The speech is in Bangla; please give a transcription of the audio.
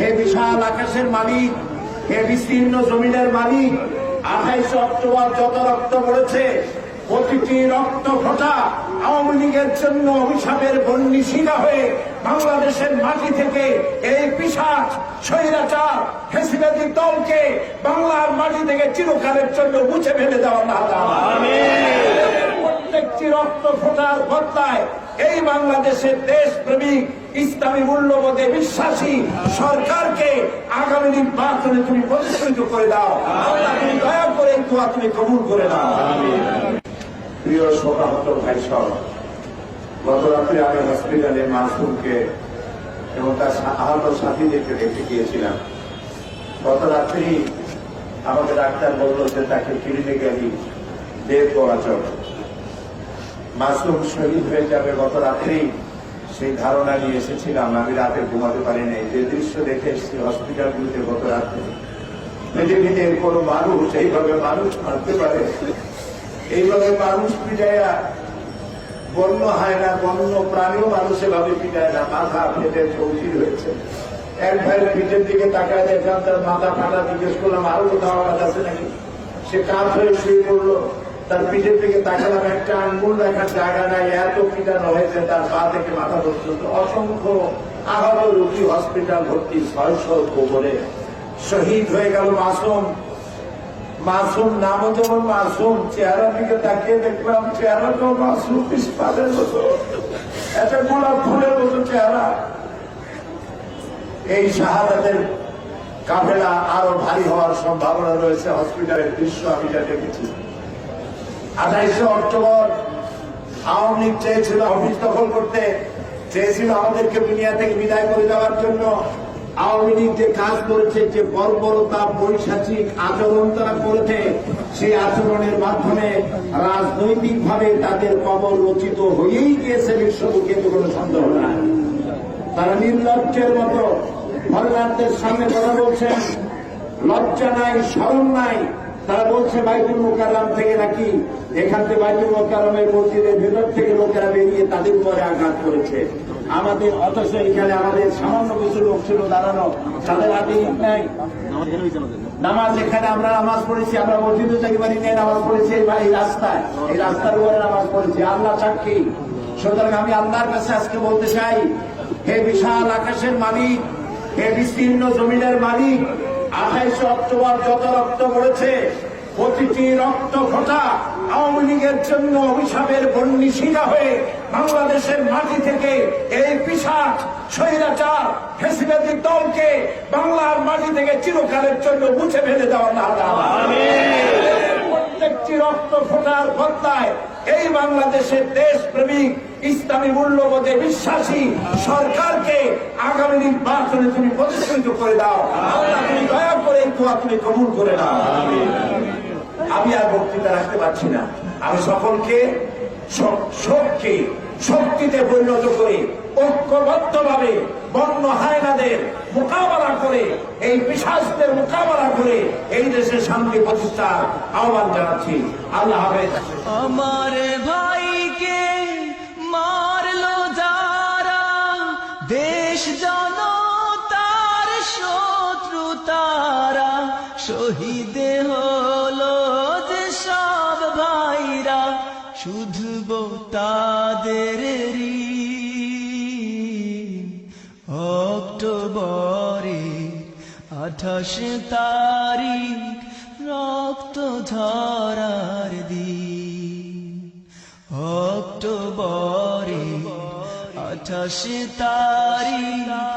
হে বিশাল আকাশের মালিক হে বিস্তীর্ণ জমিনের মালিক আঠাইশে অক্টোবর যত রক্ত পড়েছে প্রতিটি রক্ত ফোটা আওয়ামী লীগের জন্য অভিশাপের বন্যী শিলা হয়ে বাংলাদেশের মাটি থেকে এই পিসাচ স্বৈরাচার হেসিবাদী দলকে বাংলার মাটি থেকে চিরকালের জন্য মুছে ফেলে দেওয়া না প্রত্যেকটি রক্ত ফোটার বদলায় এই বাংলাদেশের দেশ প্রেমিক ইসলামী মূল্যবোধে বিশ্বাসী সরকারকে আগামী দিন নির্বাচনে তুমি প্রতিষ্ঠিত করে দাও। আল্লাহ তুমি দয়া করে দোয়া তুমি কবুল করে দাও প্রিয় শোকাহত ভাই সব গত রাত্রে আমি হসপিটালে মাসুমকে এবং তার আহত সাথীদেরকে দেখতে গিয়েছিলাম। গত রাত্রি আমাকে ডাক্তার বলল যে তাকে ক্লিনিক্যালি বের করা চলে। মাসুম শহীদ হয়ে যাবে গত রাত্রেই সেই ধারণা নিয়ে এসেছিলাম। আমি রাতে ঘুমাতে পারি নাই যে দৃশ্য দেখে এসেছি হসপিটালগুলিতে গত রাত্রে। পৃথিবীতে কোন মানুষ, এইভাবে মানুষ মারতে পারে? এইভাবে মানুষ পিটাইয়া বন্য হয় না, বন্য প্রাণীও মানুষ এভাবে পিটায় না। মাথা ফেটে চৌচির হয়েছে। এক ভাইয়ের পিঠের দিকে তাকায় দেখলাম, তার মাথা ফাটা। জিজ্ঞেস করলাম, আরও কোথাও আওয়াজ আছে নাকি? সে কাজ হয়ে শুয়ে পড়ল। তার পিঠের দিকে তাকালাম একটা আঙ্গুল রাখার জায়গা নাই, এত পিটানো হয়েছে তার পা থেকে মাথা পর্যন্ত অসংখ্য আহত রোগী হসপিটাল ভর্তি ছয়শো কোবরে শহীদ হয়ে গেল মাসুম। মাসুম নামও যেমন মাসুম চেহারা দিকে তাকিয়ে দেখলাম চেহারা তো মাসুম ইস্পাতের মতো। একটা গোলাপ ফুলের মতো চেহারা। এই শাহাদাতের কাফেলা আরও ভারী হওয়ার সম্ভাবনা রয়েছে, হসপিটালের দৃশ্য আমি যা দেখেছি। আঠাইশে অক্টোবর আওয়ামী লীগ চেয়েছিল অফিস দখল করতে, চেয়েছিল আমাদেরকে দুনিয়া থেকে বিদায় করে দেওয়ার জন্য। আওয়ামী লীগ যে কাজ করেছে, যে বর্বরতা, বৈশাচিক আচরণ তারা করেছে, সেই আচরণের মাধ্যমে রাজনৈতিক ভাবে তাদের কবর রচিত হয়েই গিয়েছে বিশ্ববুকে কোনো সন্দেহ নাই। তারা নির্লজ্জের মতো ভগবানদের সামনে কথা বলছেন, লজ্জা নাই স্মরণ নাই। তারা বলছে বাইতুল মোকাররাম থেকে নাকি এখান থেকে বাইতুল মোকাররমের মসজিদের ভেতর থেকে লোকেরা বেরিয়ে তাদের উপরে আঘাত করেছে। আমাদের অথচ এখানে আমাদের সামান্য কিছু লোক ছিল দাঁড়ানো। তাদের হাতে নাই। নামাজ এখানে আমরা নামাজ পড়েছি, আমরা মসজিদে যাই বাড়ি নিয়ে নামাজ পড়েছি এই রাস্তায়। এই রাস্তার উপরে নামাজ পড়েছি। আল্লাহ সাক্ষী। সুতরাং আমি আল্লাহর কাছে আজকে বলতে চাই, হে বিশাল আকাশের মালিক, হে বিস্তীর্ণ জমিনের মালিক আঠাইশে অক্টোবর যত রক্ত পড়েছে, প্রতিটি রক্ত ঘটা আওয়ামী লীগের জন্য অভিশাপের বন্যী শিলা হয়ে বাংলাদেশের মাটি থেকে এই পিসাট স্বৈরাচার, ফেসিবাদী দলকে বাংলার মাটি থেকে চিরকালের জন্য মুছে ফেলে দেওয়া না প্রত্যেকটি রক্ত ফোটার বদলায় এই বাংলাদেশের দেশ প্রেমিক ইসলামী মূল্যবোধে বিশ্বাসী সরকারকে আগামী নির্বাচনে তুমি প্রতিষ্ঠিত করে দাও। আল্লাহ তুমি দয়া করে দোয়া তুমি কবুল করে দাও আমি আর বক্তৃতা রাখতে পারছি না। আমি সকলকে শোককে শক্তিতে পরিণত করে ঐক্যবদ্ধ ভাবে বন্য হায়নাদের মোকাবেলা করে, এই বিশ্বাসদের মোকাবেলা এই দেশে শান্তি প্রতিষ্ঠার আহ্বান জানাচ্ছি। আল্লাহ হাফেজ। আমার ভাইকে মারলো যারা, দেশ জনতার শত্রু তারা। শহীদ হলো যে সব ভাইরা শুধু তাদের অক্টোবরে আঠাশ তারিখ রক্ত ধরার দি অক্টোবরে আঠাশ তারিখ